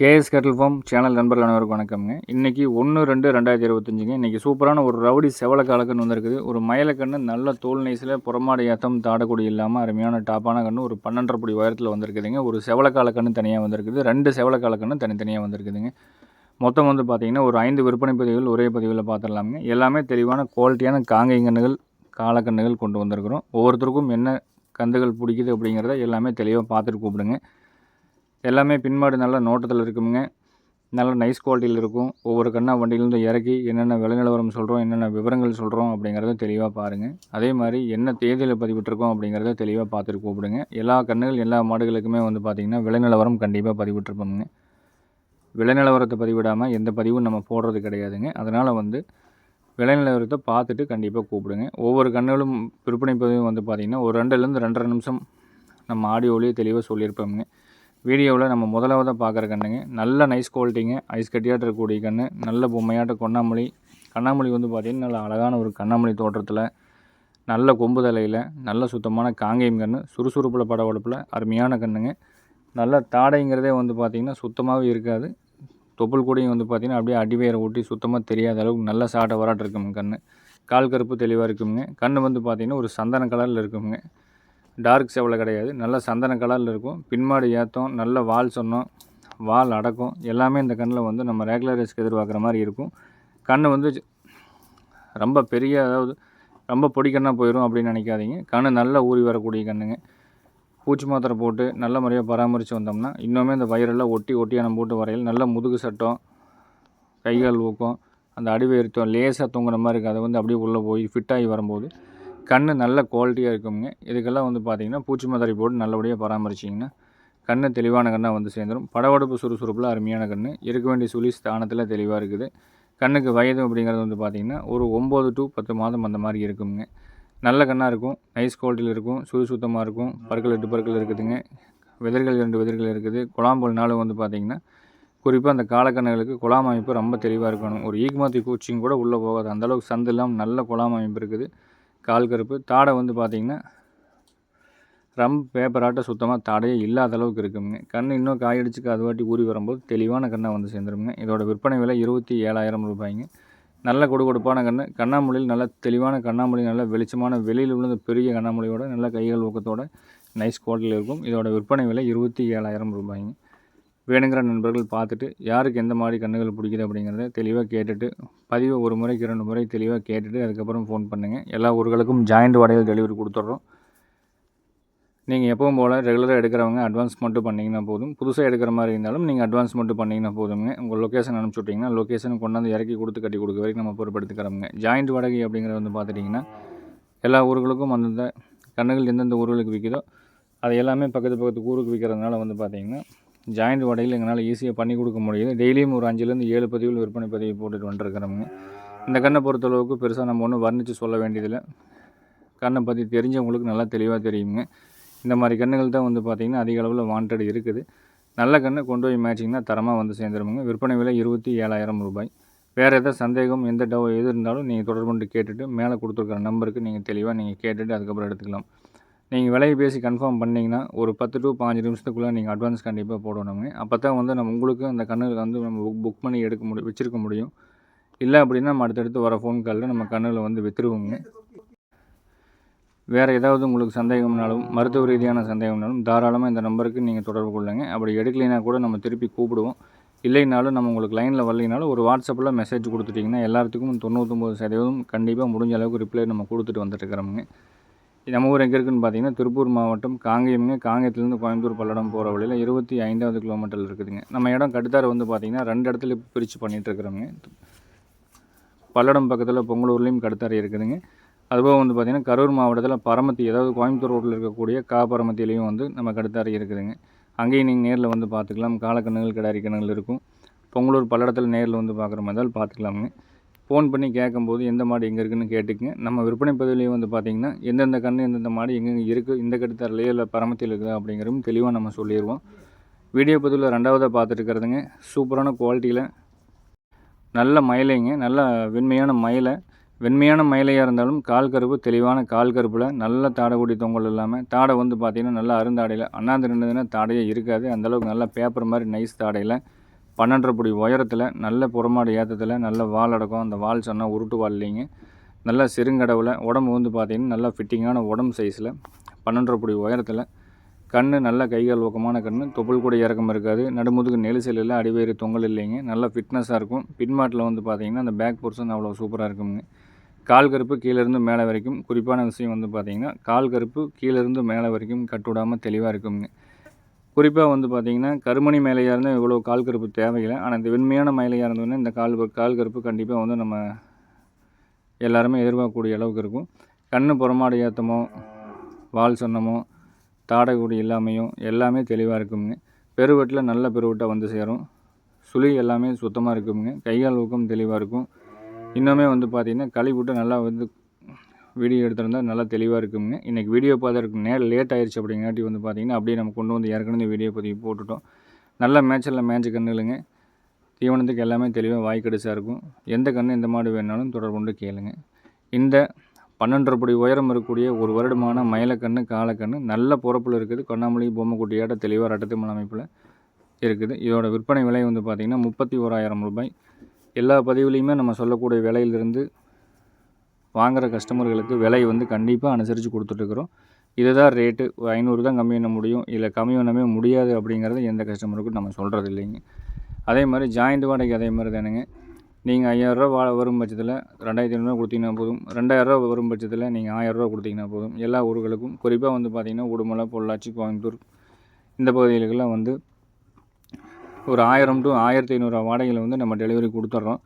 KS கேட்டல் form channel நண்பர்கள் அனைவருக்கும் வணக்கம்ங்க. இன்றைக்கி ஒன்று ரெண்டு ரெண்டாயிரத்தி இருபத்தஞ்சுங்க. இன்றைக்கி சூப்பரான ஒரு ரவுடி செவலக்காலக்கன்று வந்திருக்குது. ஒரு மயிலக்கண்ணு நல்ல தோல் நைஸில் புறமாடை ஏத்தம் தாடக்குடி இல்லாமல் அருமையான டாப்பான கன்று ஒரு பன்னெண்டரை படி உயரத்தில் வந்திருக்குதுங்க. ஒரு செவலக்காலக்கண்ணு தனியாக வந்திருக்குது. ரெண்டு செவலக்காலக்கண்ணு தனித்தனியாக வந்திருக்குதுங்க. மொத்தம் வந்து பார்த்திங்கன்னா ஒரு ஐந்து விற்பனை பதிவுகள் ஒரே பதிவில் பார்த்துடலாமுங்க எல்லாமே தெளிவான குவாலிட்டியான காங்கை கன்றுகள் காலக்கன்றுகள் கொண்டு வந்திருக்கிறோம். ஒவ்வொருத்தருக்கும் என்ன கந்துகள் பிடிக்குது அப்படிங்கிறத எல்லாமே தெளிவாக பார்த்துட்டு கூப்பிடுங்க. எல்லாமே பின்மாடு நல்ல நோட்டத்தில் இருக்குங்க நல்ல நைஸ் குவாலிட்டியில் இருக்கும். ஒவ்வொரு கண்ணா வண்டியிலேருந்து இறக்கி என்னென்ன விலைநிலவரம் சொல்கிறோம் என்னென்ன விவரங்கள் சொல்கிறோம் அப்படிங்கிறத தெளிவாக பாருங்கள் அதே மாதிரி என்ன தேதியில் பதிவிட்டிருக்கோம் அப்படிங்கிறத தெளிவாக பார்த்துட்டு கூப்பிடுங்க. எல்லா கண்ணுகள் எல்லா மாடுகளுக்குமே வந்து பார்த்திங்கன்னா விலைநிலவரம் கண்டிப்பாக பதிவிட்டிருப்போமுங்க. விலைநிலவரத்தை பதிவிடாமல் எந்த பதிவும் நம்ம போடுறது கிடையாதுங்க. அதனால் வந்து விலைநிலவரத்தை பார்த்துட்டு கண்டிப்பாக கூப்பிடுங்க. ஒவ்வொரு கண்ணுகளும் விற்பனை பதிவும் வந்து பார்த்திங்கன்னா ஒரு ரெண்டுலேருந்து ரெண்டரை நிமிஷம் நம்ம ஆடியோலேயே தெளிவாக சொல்லியிருப்போமுங்க. வீடியோவில் நம்ம முதலாவதாக பார்க்குற கண்ணுங்க. நல்ல நைஸ் குவாலிட்டிங்க ஐஸ் கட்டியாட்ட இருக்கக்கூடிய கன்று நல்ல பொம்மையாட்ட கொண்ணாமொழி. கண்ணாமொழி வந்து பார்த்திங்கன்னா நல்ல அழகான ஒரு கண்ணாமொழி தோற்றத்தில் நல்ல கொம்பு தலையில் நல்ல சுத்தமான காங்கேயம் கன்று சுறுசுறுப்பில் படவடப்பில் அருமையான கண்ணுங்க. நல்ல தாடைங்கிறதே வந்து பார்த்திங்கன்னா சுத்தமாகவே இருக்காது. தொப்புள் கூடையும் வந்து பார்த்திங்கன்னா அப்படியே அடிவேரை ஊட்டி சுத்தமாக தெரியாத அளவுக்கு நல்ல சாட்டை வராட்டு இருக்குங்க கன்று கால் கருப்பு தெளிவாக இருக்குங்க. கண் வந்து பார்த்திங்கன்னா ஒரு சந்தன கலரில் இருக்குங்க. டார்க் செவலை கிடையாது. நல்ல சந்தன கலரில் இருக்கும். பின்மாடி ஏற்றம் நல்ல வால் சொன்னோம். வால் அடக்கம். எல்லாமே இந்த கண்ணில் வந்து நம்ம ரெகுலர் ரைஸ்க்கு எதிர்பார்க்குற மாதிரி இருக்கும். கண் வந்து ரொம்ப பெரிய அதாவது ரொம்ப பொடிக்கண்ணாக போயிடும் அப்படின்னு நினைக்காதீங்க. கண் நல்லா ஊறி வரக்கூடிய கண்ணுங்க. பூச்சி மாத்திரை போட்டு நல்ல முறையாக பராமரித்து வந்தோம்னா இன்னுமே இந்த வயிறெல்லாம் ஒட்டி ஒட்டியான போட்டு வரையில் நல்ல முதுகு சட்டம் கைகால் ஊக்கம் அந்த அடிவயிறுத்தம் லேசாக தூங்குற மாதிரி இருக்குது அதை வந்து அப்படியே உள்ளே போய் ஃபிட்டாகி வரும்போது கண் நல்ல குவாலிட்டியாக இருக்குங்க. இதுக்கெல்லாம் வந்து பார்த்திங்கன்னா பூச்சி மதுரை போட்டு நல்லபடியாக பராமரிச்சிங்கன்னா கண் தெளிவான கண்ணாக வந்து சேர்ந்துடும் படவடுப்பு சுறுசுறுப்பில் அருமையான கண் இருக்க வேண்டிய சுழி ஸ்தானத்தில் தெளிவாக இருக்குது. கண்ணுக்கு வயது அப்படிங்கிறது வந்து பார்த்திங்கன்னா ஒரு ஒம்பது டு பத்து மாதம் அந்த மாதிரி இருக்குங்க. நல்ல கண்ணாக இருக்கும். நைஸ் குவாலிட்டியில் இருக்கும். சுறு சுத்தமாக இருக்கும். பற்கள் எட்டு பற்கள் இருக்குதுங்க. விதர்கள் ரெண்டு விதர்கள் இருக்குது. குழாம்பல் நாளும் வந்து பார்த்திங்கன்னா குறிப்பாக அந்த காலக்கண்ணுகளுக்கு குழாம் அமைப்பு ரொம்ப தெளிவாக இருக்கணும். ஒரு ஈக்மாத்தி பூச்சியும் கூட உள்ளே போகாது. அந்தளவுக்கு சந்து இல்லாமல் நல்ல குழாம் அமைப்பு இருக்குது. கால் கருப்பு. தாடை வந்து பார்த்திங்கன்னா ரம் பேப்பராட்ட சுத்தமாக தாடையே இல்லாத அளவுக்கு இருக்குங்க. கண் இன்னும் காயடிச்சுக்கு அது வாட்டி ஊறி வரும்போது தெளிவான கண்ணை வந்து சேர்ந்துருங்க. இதோட விற்பனை விலை இருபத்தி ஏழாயிரம் ரூபாய்ங்க. நல்ல கொடுக்கொடுப்பான கண் கண்ணாமொழியில் நல்ல தெளிவான கண்ணாமொழி நல்ல வெளிச்சமான வெளியில் உள்ள பெரிய கண்ணாமொழியோட நல்ல கைகள் ஊக்கத்தோட நைஸ் குவாலிட்டியில் இருக்கும். இதோட விற்பனை விலை இருபத்தி ஏழாயிரம் ரூபாய்ங்க. வேணுங்கிற நண்பர்கள் பார்த்துட்டு யாருக்கு எந்த மாதிரி கண்ணுகள் பிடிக்குது அப்படிங்கிறத தெளிவாக கேட்டுட்டு பதிவை ஒரு முறைக்கு இரண்டு முறை தெளிவாக கேட்டுட்டு அதுக்கப்புறம் ஃபோன் பண்ணுங்கள் எல்லா ஊர்களுக்கும் ஜாயிண்ட் வடையில் டெலிவரி கொடுத்துட்றோம். நீங்கள் எப்பவும் போல் ரெகுலராக எடுக்கிறவங்க அட்வான்ஸ் மட்டும் பண்ணிங்கன்னா போதும். புதுசாக எடுக்கிற மாதிரி இருந்தாலும் நீங்கள் அட்வான்ஸ் மட்டும் பண்ணிங்கன்னா போதுங்க உங்கள் லொக்கேஷன் அனுப்பிச்சி விட்டிங்கன்னா லொக்கேஷன் கொண்டாந்து இறக்கி கொடுத்து கட்டி கொடுக்க வரைக்கும் நம்ம பொறுப்படுத்திக்கிறோங்க ஜாயிண்ட் வாடகை அப்படிங்கிறத வந்து பார்த்துட்டிங்கன்னா எல்லா ஊர்களுக்கும் அந்தந்த கண்ணுகள் எந்தெந்த ஊர்களுக்கு விற்கிதோ அது எல்லாமே பக்கத்து பக்கத்து ஊருக்கு விற்கிறதுனால வந்து பார்த்திங்கன்னா ஜாயிண்ட் வடையில் எங்களால் ஈஸியாக பண்ணி கொடுக்க முடியுது. டெய்லியும் ஒரு அஞ்சுலேருந்து ஏழு பதிவில் விற்பனை பதிவு போட்டுட்டு வந்துருக்கிறோமுங்க. இந்த கண்ணை பொறுத்தளவுக்கு பெருசாக நம்ம ஒன்றும் வர்ணித்து சொல்ல வேண்டியதில்லை. கண்ணை பற்றி தெரிஞ்சவங்களுக்கு நல்லா தெளிவாக தெரியுங்க இந்த மாதிரி கண்ணுகள் தான் வந்து பார்த்திங்கன்னா அதிக அளவில் வாண்டட் இருக்குது. நல்ல கண்ணை கொண்டு போய் மேட்சிங்னா தரமாக வந்து சேர்ந்துருமுங்க. விற்பனை விலை இருபத்தி ஏழாயிரம் ரூபாய். வேறு எதாவது சந்தேகம் எந்த டவு எது இருந்தாலும் நீங்கள் தொடர்பு கொண்டு கேட்டுட்டு மேலே கொடுத்துருக்குற நம்பருக்கு நீங்கள் தெளிவாக நீங்கள் கேட்டுட்டு அதுக்கப்புறம் எடுத்துக்கலாம். நீங்கள் விலையை பேசி கன்ஃபார்ம் பண்ணிங்கன்னா ஒரு பத்து டு பாஞ்சு நிமிஷத்துக்குள்ளே நீங்கள் அட்வான்ஸ் கண்டிப்பாக போடணுங்க அப்போ தான் வந்து நம்ம உங்களுக்கு அந்த கண்ணில் வந்து நம்ம புக் புக் பண்ணி எடுக்க முடியும் வச்சுருக்க முடியும். இல்லை அப்படின்னா நம்ம அடுத்தடுத்து வர ஃபோன் காலில் நம்ம கண்ணில் வந்து விற்றுருவோங்க வேறு ஏதாவது உங்களுக்கு சந்தேகம்னாலும் மருத்துவ ரீதியான சந்தேகம்னாலும் தாராளமாக இந்த நம்பருக்கு நீங்கள் தொடர்பு கொள்ளுங்க. அப்படி எடுக்கலைனா கூட நம்ம திருப்பி கூப்பிடுவோம். இல்லைனாலும் நம்ம உங்களுக்கு லைனில் வரலைனாலும் ஒரு வாட்ஸ்அப்பில் மெசேஜ் கொடுத்துட்டிங்கன்னா எல்லாத்துக்கும் தொண்ணூற்றொம்பது சதவீதம் கண்டிப்பாக முடிஞ்ச அளவுக்கு ரிப்ளை நம்ம கொடுத்துட்டு வந்துட்டுருக்கிறோமுங்க நம்ம ஊர் எங்கே இருக்குதுன்னு பார்த்தீங்கன்னா திருப்பூர் மாவட்டம் காங்கேயம்ங்க. காங்கேயத்துலேருந்து கோயம்புத்தூர் பல்லடம் போகிற வழியில் இருபத்தி ஐந்தாவது கிலோமீட்டரில் இருக்குதுங்க. நம்ம இடம் கட்டுத்தார வந்து பார்த்திங்கன்னா ரெண்டு இடத்துல பிரித்து பண்ணிகிட்ருக்குறோங்க பல்லடம் பக்கத்தில் பொங்கலூர்லேயும் கடுத்தாரை இருக்குதுங்க. அதுபோக வந்து பார்த்திங்கன்னா கரூர் மாவட்டத்தில் பரமத்தி அதாவது கோயம்புத்தூர் ரோட்டில் இருக்கக்கூடிய கா பரமத்திலையும் வந்து நம்ம கடுத்தாரை இருக்குதுங்க. அங்கேயும் நீங்கள் நேரில் வந்து பார்த்துக்கலாம். காலக்கண்ணுகள் கிடாரி கிணங்கள் இருக்கும். பொங்கலூர் பல்லடத்தில் நேரில் வந்து பார்க்குற மாதிரி பார்த்துக்கலாமுங்க. ஃபோன் பண்ணி கேட்கும்போது எந்த மாடு எங்கே இருக்குதுன்னு கேட்டுக்குங்க. நம்ம விற்பனை பதிவுலேயே வந்து பார்த்திங்கன்னா எந்தெந்த கன்று எந்தெந்த மாடு எங்கெங்கே இருக்குது இந்த கட்டுத்தரலையோ இல்லை பரமத்தில் இருக்குதா அப்படிங்கிறதும் தெளிவாக நம்ம சொல்லிடுவோம். வீடியோ பதிவில் ரெண்டாவதாக பார்த்துட்டுருக்கிறதுங்க சூப்பரான குவாலிட்டியில் நல்ல மயிலைங்க. நல்ல வெண்மையான மயிலை. வெண்மையான மயிலையாக இருந்தாலும் கால் கருப்பு தெளிவான கால் கருப்பில் நல்ல தாடைக்குடி தொங்கல் இல்லாமல் தாடை வந்து பார்த்திங்கன்னா நல்லா அருந்தாடையில். அண்ணாந்து நின்றதுன்னா தாடையே இருக்காது. அந்தளவுக்கு நல்லா பேப்பர் மாதிரி நைஸ் தாடையில். பன்னெண்டரை புடி உயரத்தில் நல்ல புறமாடு ஏற்றத்தில் நல்ல வால் அடக்கம் அந்த வால் சொன்னால் உருட்டு வால் இல்லைங்க. நல்ல செருங்கடவில் உடம்பு வந்து பார்த்திங்கன்னா நல்லா ஃபிட்டிங்கான உடம்பு சைஸில் பன்னெண்டரை புடி உயரத்தில். கண் நல்ல கைகள் ஊக்கமான கண் தொப்புள் கூட இறக்கம் இருக்காது. நடுமுதுக்கு நெலிசல் இல்லை அடிவேறு தொங்கல் இல்லைங்க. நல்லா ஃபிட்னஸாக இருக்கும். பின்மாட்டில் வந்து பார்த்திங்கன்னா அந்த பேக் போர்ஷன் அவ்வளோ சூப்பராக இருக்குங்க கால் கருப்பு கீழேருந்து மேலே வரைக்கும் குறிப்பான விஷயம் வந்து பார்த்திங்கன்னா கால் கருப்பு கீழேருந்து மேலே வரைக்கும் கட்டுவிடாமல் தெளிவாக இருக்குங்க குறிப்பாக வந்து பார்த்திங்கன்னா கருமணி மேலையாக இருந்தால் இவ்வளோ கால் கருப்பு தேவையில்லை. ஆனால் இந்த வெண்மையான மேலையாக இருந்ததுன்னா இந்த கால் கால் கருப்பு கண்டிப்பாக வந்து நம்ம எல்லாருமே எதிர்பார்க்கக்கூடிய அளவுக்கு இருக்கும். கண் புறமாடு ஏற்றமோ வால் சொன்னமோ தாடைக்குடி இல்லாமையும் எல்லாமே தெளிவாக இருக்குங்க பெருவெட்டில் நல்ல பெருவெட்டாக வந்து சேரும். சுழி எல்லாமே சுத்தமாக இருக்குங்க கைகால் ஊக்கம் தெளிவாக இருக்கும். இன்னுமே வந்து பார்த்திங்கன்னா களி விட்டு நல்லா வந்து வீடியோ எடுத்திருந்தா நல்லா தெளிவாக இருக்குங்க இன்றைக்கி வீடியோ பார்த்துருக்கு நேரம் லேட் ஆயிடுச்சு அப்படிங்காட்டி வந்து பார்த்திங்கன்னா அப்படியே நம்ம கொண்டு வந்து ஏற்கனவே வீடியோ பதிவு போட்டுட்டோம். நல்ல மேட்சில் மேட்ச் கண்ணுகளுங்க தீவனத்துக்கு எல்லாமே தெளிவாக வாய் கடிசாக இருக்கும். எந்த கன்று எந்த மாடு வேணாலும் தொடர்பு கொண்டு கேளுங்க. இந்த பன்னெண்டரை படி உயரம் இருக்கக்கூடிய ஒரு வருடமான மயிலக்கண்ணு காலக்கண்ணு நல்ல பொறப்பில் இருக்குது. கொண்ணாமொழி பொம்மைக்குட்டியாட்ட தெளிவாக ரட்டத்து அமைப்பில் இருக்குது. இதோட விற்பனை விலை வந்து பார்த்திங்கன்னா முப்பத்தி ஓராயிரம் ரூபாய். எல்லா பதிவுலேயுமே நம்ம சொல்லக்கூடிய விலையிலிருந்து வாங்குகிற கஸ்டமர்களுக்கு விலை வந்து கண்டிப்பாக அனுசரித்து கொடுத்துட்ருக்குறோம் இதுதான் ரேட்டு ஐநூறு தான் கம்மி பண்ண முடியும். இல்லை கம்மி பண்ணவே முடியாது அப்படிங்கிறது எந்த கஸ்டமருக்கும் நம்ம சொல்கிறது இல்லைங்க. அதே மாதிரி ஜாயிண்ட் வாடகை அதே மாதிரி தானுங்க. நீங்கள் ஐயாயிரரூவா வா வரும் பட்சத்தில் ரெண்டாயிரத்தி ஐநூறுரூவா கொடுத்தீங்கன்னா போதும். ரெண்டாயிரரூவா வரும் பட்சத்தில் நீங்கள் ஆயிரரூவா கொடுத்தீங்கன்னா போதும். எல்லா ஊர்களுக்கும் குறிப்பாக வந்து பார்த்திங்கன்னா உடுமலை பொள்ளாச்சி கோயம்புத்தூர் இந்த பகுதிகளுக்கெல்லாம் வந்து ஒரு ஆயிரம் டு ஆயிரத்தி ஐநூறுரூவா வாடகையில் வந்து நம்ம டெலிவரி கொடுத்துட்றோம்.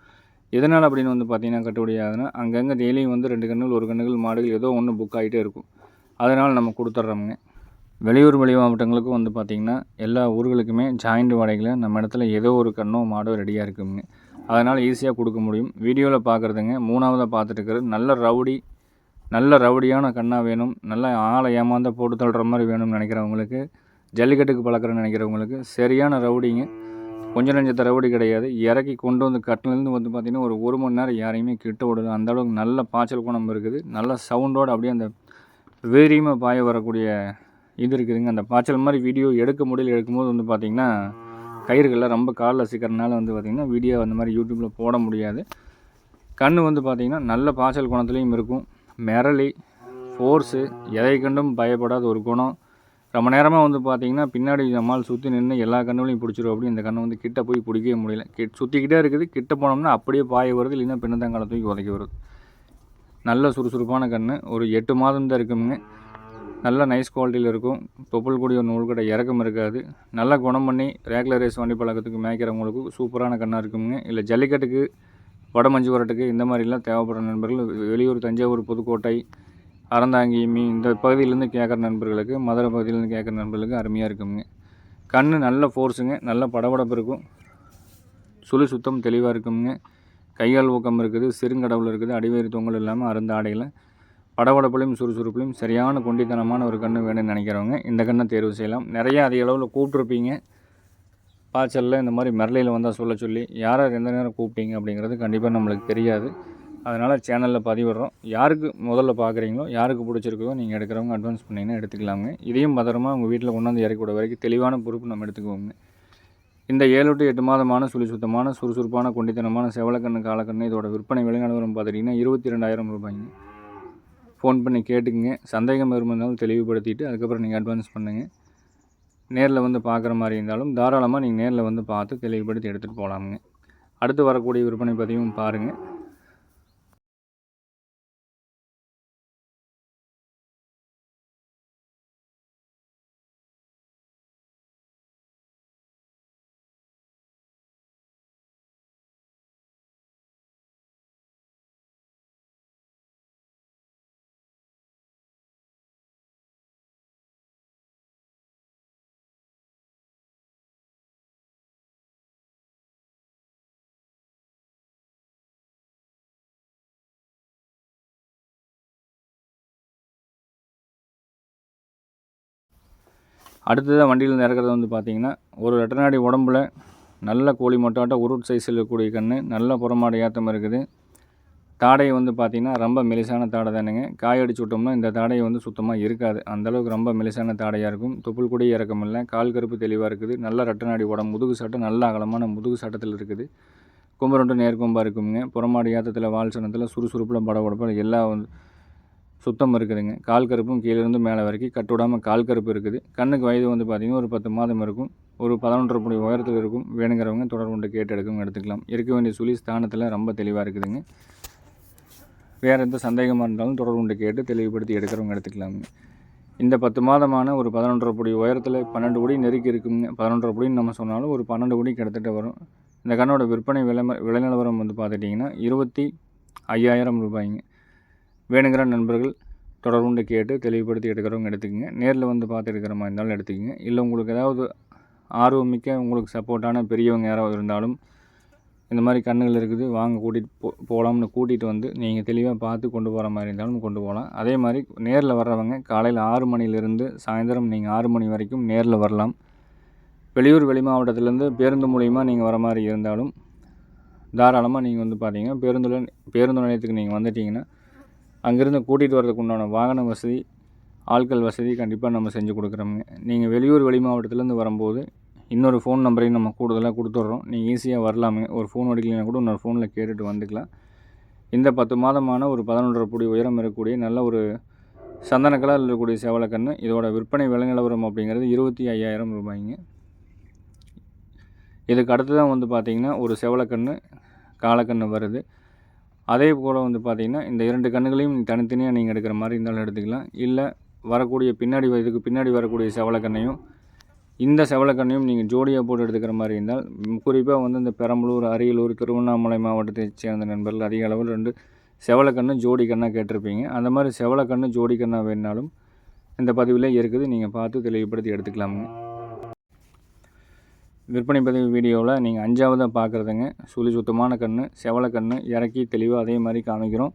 எதனால் அப்படின்னு வந்து பார்த்திங்கன்னா கட்டுப்படி ஆகுதுன்னா அங்கங்கே டெய்லியும் வந்து ரெண்டு கண்ணுகள் ஒரு கண்ணுகள் மாடுகள் ஏதோ ஒன்று புக் ஆகிட்டே இருக்கும். அதனால் நம்ம கொடுத்துட்றோமுங்க. வெளியூர் வெளி மாவட்டங்களுக்கும் வந்து பார்த்திங்கன்னா எல்லா ஊர்களுக்குமே ஜாயிண்ட் வாடகையில் நம்ம இடத்துல ஏதோ ஒரு கண்ணோ மாடோ ரெடியாக இருக்குங்க. அதனால் ஈஸியாக கொடுக்க முடியும். வீடியோவில் பார்க்குறதுங்க. மூணாவதாக பார்த்துட்டு இருக்கிறது நல்ல ரவுடி நல்ல ரவுடியான கண்ணாக வேணும். நல்ல ஆளை ஏமாந்த போட்டு தள்ளுற மாதிரி வேணும்னு நினைக்கிறவங்களுக்கு ஜல்லிக்கட்டுக்கு பழக்கிறேன்னு நினைக்கிறவங்களுக்கு சரியான ரவுடிங்க. கொஞ்சம் நஞ்ச தரவடி கிடையாது. இறக்கி கொண்டு வந்து கட்டிலேருந்து வந்து பார்த்திங்கன்னா ஒரு ஒரு மணி நேரம் யாரையுமே கிட்ட விடுது அந்த அளவுக்கு நல்ல பாய்ச்சல் குணம் இருக்குது. நல்ல சவுண்டோடு அப்படியே அந்த வேரியமாக பாய வரக்கூடிய இது இருக்குதுங்க. அந்த பாய்ச்சல் மாதிரி வீடியோ எடுக்க முடியல. எடுக்கும்போது வந்து பார்த்திங்கன்னா கயிறுகளில் ரொம்ப காலில் சிக்கிறனால வந்து பார்த்திங்கன்னா வீடியோ அந்த மாதிரி யூடியூப்பில் போட முடியாது. கண் வந்து பார்த்திங்கன்னா நல்ல பாய்ச்சல் குணத்துலேயும் இருக்கும். மிரளி ஃபோர்ஸு எதை கண்டும் பயப்படாத ஒரு குணம். ரொம்ப நேரமாக வந்து பார்த்தீங்கன்னா பின்னாடி நம்மால் சுற்றி நின்று எல்லா கண்ணுகளையும் பிடிச்சிரும் அப்படி இந்த கண்ணை வந்து கிட்ட போய் பிடிக்கவே முடியல. கிட் சுற்றிக்கிட்டே இருக்குது. கிட்ட போனோம்னா அப்படியே பாய வருது இல்லைன்னா பின்னத்தங்கால தூக்கி உதைக்கி வருது. நல்ல சுறுசுறுப்பான கண் ஒரு எட்டு மாதம் தான் இருக்குங்க. நல்ல நைஸ் குவாலிட்டியில் இருக்கும். தொப்புள் கூடிய நூல் கூட இறக்கம் இருக்காது. நல்லா குணம் பண்ணி ரேகுலர் ரேஸ் வண்டி பழக்கத்துக்கு மேய்க்கிறவங்களுக்கு சூப்பரான கண்ணாக இருக்குங்க. இல்லை ஜல்லிக்கட்டுக்கு வடமஞ்சு வரட்டுக்கு இந்த மாதிரிலாம் தேவைப்படுற நண்பர்கள் வெளியூர் தஞ்சாவூர் புதுக்கோட்டை அறந்தாங்கி மீ இந்த பகுதியிலேருந்து கேட்குற நண்பர்களுக்கு மதுரை பகுதியிலேருந்து கேட்குற நண்பர்களுக்கு அருமையாக இருக்குங்க கண் நல்ல ஃபோர்ஸுங்க நல்ல படபடப்பு இருக்கும் சுழி சுத்தம் தெளிவாக இருக்குங்க கையால் ஊக்கம் இருக்குது சிறுங்கடவுள் இருக்குது அடிவேறு தொங்கல் இல்லாமல் அருந்த ஆடையில். படபடப்புலையும் சுறுசுறுப்புலையும் சரியான கொண்டித்தனமான ஒரு கன்று வேணும்னு நினைக்கிறவங்க இந்த கண்ணை தேர்வு செய்யலாம். நிறையா அதிக அளவில் கூப்பிட்ருப்பீங்க பாய்ச்சலில் இந்த மாதிரி மிரளையில் வந்தால் சொல்ல சொல்லி யாரார் எந்த நேரம் கூப்பிட்டீங்க அப்படிங்கிறது கண்டிப்பாக நம்மளுக்கு தெரியாது. அதனால் சேனலில் பதிவிடுறோம். யாருக்கு முதல்ல பார்க்குறீங்களோ யாருக்கு பிடிச்சிருக்கோ நீங்கள் எடுக்கிறவங்க அட்வான்ஸ் பண்ணிங்கன்னா எடுத்துக்கலாங்க. இதையும் பத்திரமா உங்கள் வீட்டில் கொண்டாந்து இறக்கி விட வரைக்கும் தெளிவான பொறுப்பு நம்ம எடுத்துக்குவோங்க. இந்த ஏழு டு எட்டு மாதமான சுழி சுத்தமான சுறுசுறுப்பான கொண்டித்தனமான செவலக்கண்ணு காலக்கண்ணு இதோட விற்பனை விலைநிலவரம் பார்த்துட்டிங்கன்னா இருபத்தி ரெண்டாயிரம் ரூபாய்ங்க. ஃபோன் பண்ணி கேட்டுக்குங்க. சந்தேகம் இருந்தாலும் தெளிவுபடுத்திட்டு அதுக்கப்புறம் நீங்கள் அட்வான்ஸ் பண்ணுங்கள் நேரில் வந்து பார்க்குற மாதிரி இருந்தாலும் தாராளமாக நீங்கள் நேரில் வந்து பார்த்து தெளிவுபடுத்தி எடுத்துகிட்டு போகலாமுங்க அடுத்து வரக்கூடிய விற்பனை பதிவும் பாருங்கள் அடுத்ததாக வண்டியில் இறக்குறது வந்து பார்த்திங்கன்னா ஒரு ரெட்டநாடி உடம்புல நல்ல கோழி மொட்டாட்ட உருட் சைஸில் இருக்கக்கூடிய கன்று நல்ல புறமாடு ஏற்றம் இருக்குது. தாடை வந்து பார்த்திங்கன்னா ரொம்ப மெலிசான தாடை தானுங்க. காய அடிச்சு விட்டோம்னா இந்த தாடையை வந்து சுத்தமாக இருக்காது. அந்தளவுக்கு ரொம்ப மெலிசான தாடையாக இருக்கும். தொப்புள் கூட இறக்கம் இல்லை. கால் கருப்பு தெளிவாக இருக்குது. நல்ல ரெட்டநாடி உடம்பு முதுகு சட்டை நல்ல அகலமான முதுகு சட்டத்தில் இருக்குது. கும்பரொண்டு நேர்கொம்பாக இருக்குங்க புறமாடி ஏற்றத்தில் வால் சனத்தில் சுறுசுறுப்பில் படபடப்பில் எல்லா வந்து சுத்தம் இருக்குதுங்க. கால் கருப்பும் கீழேருந்து மேலே வரைக்கும் கட்டுவிடாமல் கால் கருப்பு இருக்குது. கண்ணுக்கு வயது வந்து பார்த்திங்கன்னா ஒரு பத்து மாதம் இருக்கும். ஒரு பதினொன்றரை புடி உயரத்தில் இருக்கும். வேணுங்கிறவங்க தொடர்பு கொண்டு கேட்டு எடுக்கவும் எடுத்துக்கலாம். இருக்க வேண்டிய சுழி ஸ்தானத்தில் ரொம்ப தெளிவாக இருக்குதுங்க. வேறு எந்த சந்தேகமாக இருந்தாலும் தொடர்பு கொண்டு கேட்டு தெளிவுபடுத்தி எடுக்கிறவங்க எடுத்துக்கலாமுங்க. இந்த பத்து மாதமான ஒரு பதினொன்றரை புடி உயரத்தில் பன்னெண்டு கோடி நெருக்கி இருக்குங்க. பதினொன்றரை புடின்னு நம்ம சொன்னாலும் ஒரு பன்னெண்டு கோடி கிட்டத்தட்ட வரும். இந்த கண்ணோட விற்பனை விலை விலை நிலவரம் வந்து பார்த்துட்டிங்கன்னா இருபத்தி ஐயாயிரம் ரூபாய்ங்க. வேணுங்கிற நண்பர்கள் தொடர்புண்டு கேட்டு தெளிவுபடுத்தி எடுக்கிறவங்க எடுத்துக்கோங்க. நேரில் வந்து பார்த்து எடுக்கிற மாதிரி இருந்தாலும் எடுத்துக்கோங்க. இல்லை உங்களுக்கு ஏதாவது ஆர்வமிக்க உங்களுக்கு சப்போர்ட்டான பெரியவங்க யாராவது இருந்தாலும் இந்த மாதிரி கண்ணுகள் இருக்குது வாங்க கூட்டிகிட்டு போ போகலாம்னு கூட்டிகிட்டு வந்து நீங்கள் தெளிவாக பார்த்து கொண்டு போகிற மாதிரி இருந்தாலும் கொண்டு போகலாம் அதே மாதிரி நேரில் வர்றவங்க காலையில் ஆறு மணிலேருந்து சாயந்தரம் நீங்கள் ஆறு மணி வரைக்கும் நேரில் வரலாம். வெளியூர் வெளி மாவட்டத்திலேருந்து பேருந்து மூலிமா நீங்கள் வர மாதிரி இருந்தாலும் தாராளமாக நீங்கள் வந்து பார்த்தீங்கன்னா பேருந்துல பேருந்து நிலையத்துக்கு நீங்கள் வந்துட்டிங்கன்னா அங்கேருந்து கூட்டிகிட்டு வரதுக்கு உண்டான வாகன வசதி ஆட்கள் வசதி கண்டிப்பாக நம்ம செஞ்சு கொடுக்குறோமுங்க நீங்கள் வெளியூர் வெளி மாவட்டத்துலேருந்து வரும்போது இன்னொரு ஃபோன் நம்பரையும் நம்ம கூடுதலாக கொடுத்துட்றோம். நீங்கள் ஈஸியாக வரலாமுங்க ஒரு ஃபோன் அடிக்கலைன்னா கூட இன்னொரு ஃபோனில் கேட்டுட்டு வந்துக்கலாம். இந்த பத்து மாதமான ஒரு பதினொன்றரை கோடி உயரம் இருக்கக்கூடிய நல்ல ஒரு சந்தன கலரில் இருக்கக்கூடிய செவலக்கன்று இதோட விற்பனை விலநிலவரம் அப்படிங்கிறது இருபத்தி ஐயாயிரம் ரூபாய்ங்க. இதுக்கு அடுத்து தான் வந்து பார்த்திங்கன்னா ஒரு செவலக்கன்று காலக்கன்று வருது. அதே போல் வந்து பார்த்திங்கன்னா இந்த இரண்டு கண்ணுகளையும் தனித்தனியாக நீங்கள் எடுக்கிற மாதிரி இருந்தாலும் எடுத்துக்கலாம். இல்லை வரக்கூடிய பின்னாடி இதுக்கு பின்னாடி வரக்கூடிய செவலக்கண்ணையும் இந்த செவலக்கண்ணையும் நீங்கள் ஜோடியாக போட்டு எடுத்துக்கிற மாதிரி இருந்தால் குறிப்பாக வந்து இந்த பெரம்பலூர் அரியலூர் திருவண்ணாமலை மாவட்டத்தை சேர்ந்த நண்பர்கள் அதிக அளவில் ரெண்டு செவலக்கண்ணு ஜோடி கண்ணாக கேட்டிருப்பீங்க. அந்த மாதிரி செவலக்கண்ணு ஜோடி கண்ணாக வேணுனாலும் இந்த பதிவில் இருக்குது. நீங்கள் பார்த்து தெளிவுபடுத்தி எடுத்துக்கலாமுங்க. விற்பனை பதிவு வீடியோவில் நீங்கள் அஞ்சாவதாக பார்க்குறதுங்க. சுழி சுத்தமான கண் செவலக்கண்ணு இறக்கி தெளிவாக அதே மாதிரி காமிக்கிறோம்.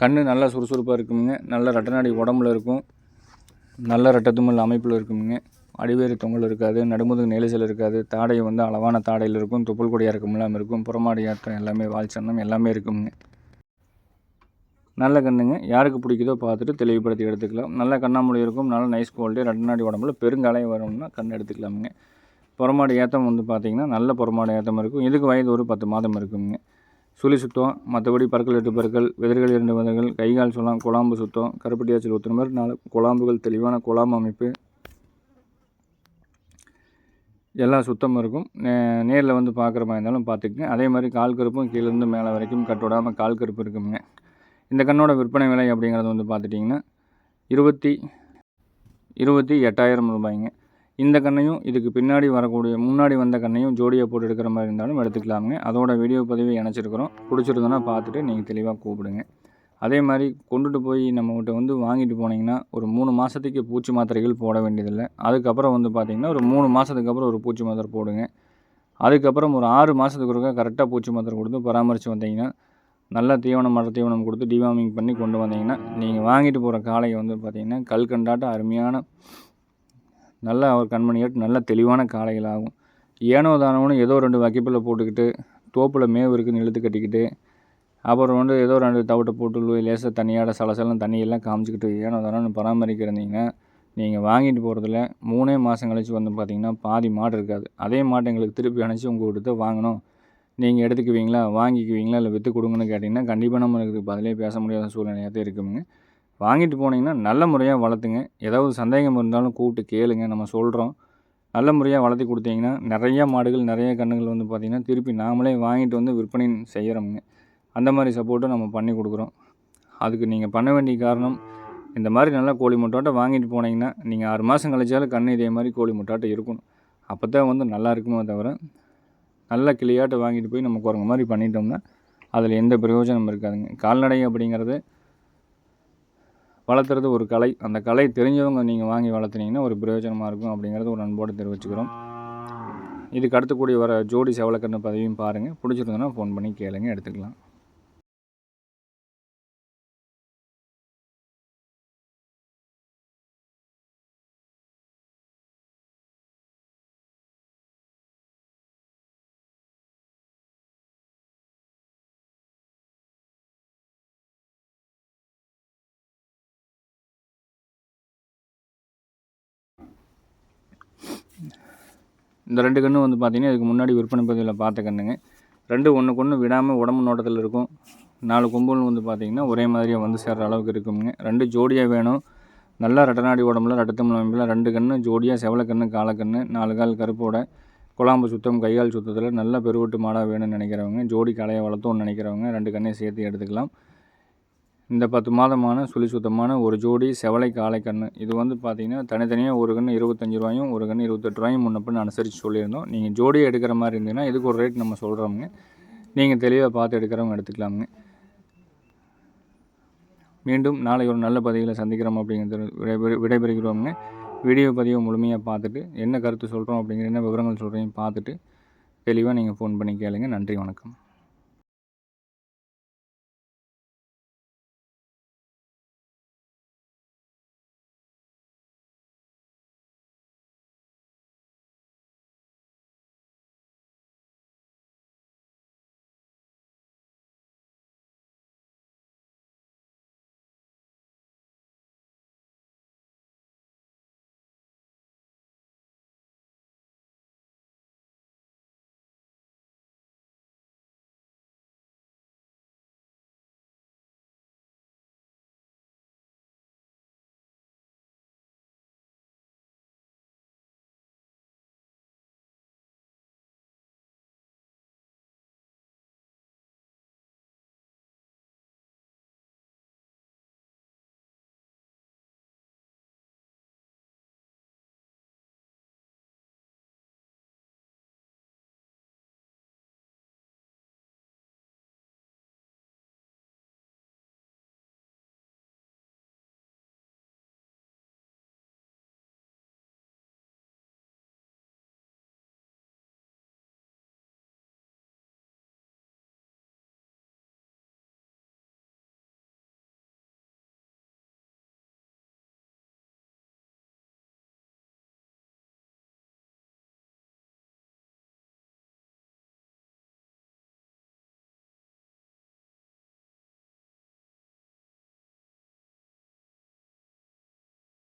கண் நல்லா சுறுசுறுப்பாக இருக்குங்க நல்ல ரெட்டநாடி உடம்புல இருக்கும். நல்ல ரெட்டத்துமல் அமைப்பில் இருக்குங்க அடிவேறு தொங்கல் இருக்காது நடுமுதுகு நெலிசல் இருக்காது தாடை வந்து அளவான தாடையில் இருக்கும் துப்புல் கொடியாக இருக்கும் இல்லாமல் இருக்கும் புறமாடி ஆட்டம் எல்லாமே வால் எல்லாமே இருக்குங்க நல்ல கண்ணுங்க. யாருக்கு பிடிக்குதோ பார்த்துட்டு தெளிவுபடுத்தி எடுத்துக்கலாம். நல்ல கண்ணாமொழி இருக்கும். நல்ல நைஸ் குவாலிட்டி ரெண்டு உடம்புல பெருங்கலை வரணும்னா கண் எடுத்துக்கலாமுங்க. புறமாடு ஏற்றம் வந்து பார்த்திங்கன்னா நல்ல புறமாடு ஏற்றம் இருக்கும். இதுக்கு வயது ஒரு பத்து மாதம் இருக்குங்க. சுழி சுத்தம் மற்றபடி பற்கள் எட்டு பற்கள் விதர்கள் இரண்டு விதர்கள் கைகால் சொல்லலாம் குழாம்பு சுத்தம் கருப்பட்டியாச்சல் ஒத்துற மாதிரி நாலு குழாம்புகள் தெளிவான குழாம்பு அமைப்பு. எல்லாம் சுத்தமாக இருக்கும். நே நேரில் வந்து பார்க்குற மாதிரி இருந்தாலும் பார்த்துக்குங்க அதே மாதிரி கால் கருப்பும் கீழேருந்து மேலே வரைக்கும் கட்டோடாமல் கால் கருப்பு இருக்குங்க. இந்த கண்ணோட விற்பனை விலை அப்படிங்கிறது வந்து பார்த்துட்டிங்கன்னா இருபத்தி இருபத்தி எட்டாயிரம் ரூபாய்ங்க. இந்த கண்ணையும் இதுக்கு பின்னாடி வரக்கூடிய முன்னாடி வந்த கண்ணையும் ஜோடியாக போட்டு எடுக்கிற மாதிரி இருந்தாலும் எடுத்துக்கலாமுங்க. அதோட வீடியோ பதிவு இணைச்சிருக்கிறோம். பிடிச்சிருந்தோன்னா பார்த்துட்டு நீங்கள் தெளிவாக கூப்பிடுங்க. அதே மாதிரி கொண்டுட்டு போய் நம்மகிட்ட வந்து வாங்கிட்டு போனீங்கன்னா ஒரு மூணு மாதத்துக்கு பூச்சி மாத்திரைகள் போட வேண்டியதில்லை. அதுக்கப்புறம் வந்து பார்த்திங்கன்னா ஒரு மூணு மாதத்துக்கு அப்புறம் ஒரு பூச்சி மாத்திரை போடுங்க. அதுக்கப்புறம் ஒரு ஆறு மாதத்துக்கு ஒருக்கா கரெக்டாக பூச்சி மாத்திரை கொடுத்து பராமரித்து வந்தீங்கன்னா நல்லா தீவனம் மர தீவனம் கொடுத்து டிவார்மிங் பண்ணி கொண்டு வந்தீங்கன்னா நீங்கள் வாங்கிட்டு போகிற காளையை வந்து பார்த்திங்கன்னா கல்கண்டாட்ட அருமையான நல்ல ஒரு கண்மணியாட்டு நல்ல தெளிவான காளைகள் ஆகும் ஏனோ தானோன்னு ஏதோ ரெண்டு வகைப்பில் போட்டுக்கிட்டு தோப்பில் மேவு இருக்குதுன்னு இழுத்து கட்டிக்கிட்டு அப்புறம் வந்து ஏதோ ரெண்டு தவிட்டை போட்டு லேசாக தண்ணியாட சலசலம் தண்ணியெல்லாம் காமிச்சிக்கிட்டு ஏனோ தானோன்னு பராமரிக்கிறந்தீங்கன்னா நீங்கள் வாங்கிட்டு போகிறதுல மூணே மாதம் கழிச்சு வந்து பார்த்திங்கன்னா பாதி மாடு இருக்காது. அதே மாட்டை எங்களுக்கு திருப்பி அணைச்சி உங்கள் கிட்ட வாங்கணும். நீங்கள் எடுத்துக்குவீங்களா வாங்கிக்குவீங்களா இல்லை விற்று கொடுங்கன்னு கேட்டிங்கன்னா கண்டிப்பாக நம்ம இதுக்கு பதிலே பேச முடியாத சூழ்நிலையாக தான் இருக்குங்க. வாங்கிட்டு போனீங்கன்னா நல்ல முறையாக வளர்த்துங்க. ஏதாவது சந்தேகம் இருந்தாலும் கூப்பிட்டு கேளுங்க நம்ம சொல்கிறோம் நல்ல முறையாக வளர்த்தி கொடுத்தீங்கன்னா நிறையா மாடுகள் நிறைய கண்ணுகள் வந்து பார்த்திங்கன்னா திருப்பி நாமளே வாங்கிட்டு வந்து விற்பனை செய்கிறோமுங்க அந்த மாதிரி சப்போர்ட்டும் நம்ம பண்ணி கொடுக்குறோம். அதுக்கு நீங்கள் பண்ண வேண்டிய காரணம் இந்த மாதிரி நல்லா கோழி முட்டாட்டை வாங்கிட்டு போனீங்கன்னா நீங்கள் ஆறு மாதம் கழிச்சாலும் கண் இதே மாதிரி கோழி முட்டாட்டை இருக்கணும். அப்போ தான் வந்து நல்லா இருக்குமோ தவிர நல்ல கிளியாட்டை வாங்கிட்டு போய் நம்ம குரங்கு மாதிரி பண்ணிட்டோம்னா அதில் எந்த பிரயோஜனம் இருக்காதுங்க. கால்நடை அப்படிங்கிறது வளர்த்துறது ஒரு கலை. அந்த கலை தெரிஞ்சவங்க நீங்கள் வாங்கி வளர்த்துனீங்கன்னா ஒரு பிரயோஜனமாக இருக்கும் அப்படிங்கிறது ஒரு அன்போடு தெரிவிச்சுக்கிறோம். இதுக்கு அடுத்தக்கூடிய வர ஜோடி செவலக்கண்ணு பதவியும் பாருங்கள் பிடிச்சிருந்தோன்னா ஃபோன் பண்ணி கேளுங்க எடுத்துக்கலாம். இந்த ரெண்டு கன்று வந்து பார்த்திங்கன்னா இதுக்கு முன்னாடி விற்பனை பகுதியில் பார்த்த கண்ணுங்க. ரெண்டு ஒன்றுக்கு ஒன்று விடாமல் உடம்பு நோட்டத்தில் இருக்கும். நாலு கொம்புகள் வந்து பார்த்திங்கன்னா ஒரே மாதிரியாக வந்து சேர்கிற அளவுக்கு இருக்குங்க. ரெண்டு ஜோடியாக வேணும். நல்லா ரெட்டநாடி உடம்புல ரெட்டத்தமிழ் அமைப்பில் ரெண்டு கன்று ஜோடியாக செவலக்கன்று காலக்கன்று நாலு கால் கருப்போட குழாம்பு சுத்தம் கைகால் சுத்தத்தில் நல்ல பெருவட்டு மாடாக வேணும்னு நினைக்கிறவங்க ஜோடி கலையை வளர்த்தோன்னு நினைக்கிறவங்க ரெண்டு கண்ணையும் சேர்த்து எடுத்துக்கலாம். இந்த பத்து மாதமான சுழி சுத்தமான ஒரு ஜோடி செவலை காளை கன்று இது வந்து பார்த்திங்கன்னா தனித்தனியாக ஒரு கன்று இருபத்தஞ்சி ரூபாயும் ஒரு கன்று இருபத்தெட்டு ரூபாயும் முன்னப்பின்னு அனுசரித்து சொல்லியிருந்தோம். நீங்கள் ஜோடி எடுக்கிற மாதிரி இருந்தீங்கன்னா இதுக்கு ஒரு ரேட் நம்ம சொல்கிறோமுங்க நீங்கள் தெளிவாக பார்த்து எடுக்கிறவங்க எடுத்துக்கலாமுங்க. மீண்டும் நாளை ஒரு நல்ல பதிவில் சந்திக்கிறோம் அப்படிங்கிறது விடை வீடியோ பதிவை முழுமையாக பார்த்துட்டு என்ன கருத்து சொல்கிறோம் அப்படிங்கிற என்ன விவரங்கள் சொல்கிறீங்க பார்த்துட்டு தெளிவாக நீங்கள் ஃபோன் பண்ணி கேளுங்க. நன்றி வணக்கம்.